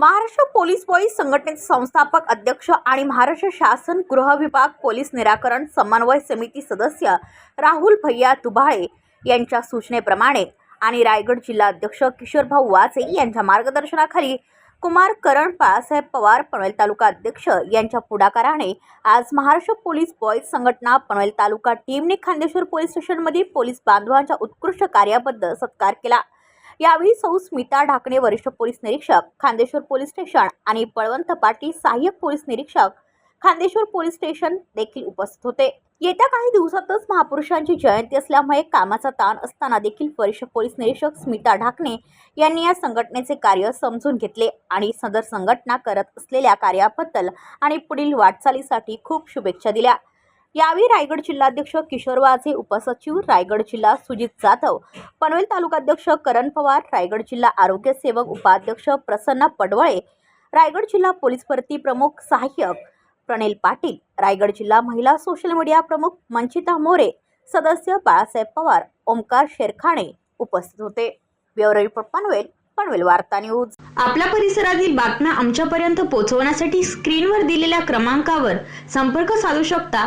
Maharashtra police boys संघटनेचे संस्थापक अध्यक्ष आणि महाराष्ट्र शासन गृह विभाग पोलीस निराकरण समन्वय समिती सदस्य राहुल भैया तुभाळे यांच्या सूचनेप्रमाणे आणि रायगड जिल्हा अध्यक्ष किशोरभाऊ वाचे यांच्या मार्गदर्शनाखाली कुमार करण बाळासाहेब पवार पनवेल तालुका अध्यक्ष यांच्या पुढाकाराने आज महाराष्ट्र पोलीस बॉईज संघटना पनवेल तालुका टीमने खांदेश्वर पोलीस स्टेशनमधील पोलीस बांधवांच्या उत्कृष्ट कार्याबद्दल सत्कार केला. यावेळी सौ स्मिता ढाकणे वरिष्ठ पोलीस निरीक्षक खांदेश्वर पोलीस स्टेशन आणि बळवंत पाटील सहाय्यक पोलीस निरीक्षक खांदेश्वर पोलीस स्टेशन देखील उपस्थित होते. येत्या काही दिवसातच महापुरुषांची जयंती असल्यामुळे कामाचा ताण असताना देखील वरिष्ठ पोलीस निरीक्षक स्मिता ढाकणे यांनी या संघटनेचे कार्य समजून घेतले आणि सदर संघटना करत असलेल्या कार्याबद्दल आणि पुढील वाटचालीसाठी खूप शुभेच्छा दिल्या. यावेळी रायगड जिल्हाध्यक्ष किशोर वाझे उपसचिव रायगड जिल्हा सुजित जाधव पनवेल तालुकाध्यक्ष करण पवार रायगड जिल्हा आरोग्य सेवक उपाध्यक्ष प्रसन्न पडवळे रायगड जिल्हा पोलीस भरती प्रमुख सहाय्यक प्रणील पाटील रायगड जिल्हा महिला सोशल मीडिया प्रमुख मंचिता मोरे सदस्य बाळासाहेब पवार ओमकार शेरखाणे उपस्थित होते. ब्युरो रिपोर्ट पनवेल पनवेल वार्ता न्यूज. आपल्या परिसरातील बातम्या आमच्यापर्यंत पोहोचवण्यासाठी स्क्रीनवर दिलेल्या क्रमांकावर संपर्क साधू शकता.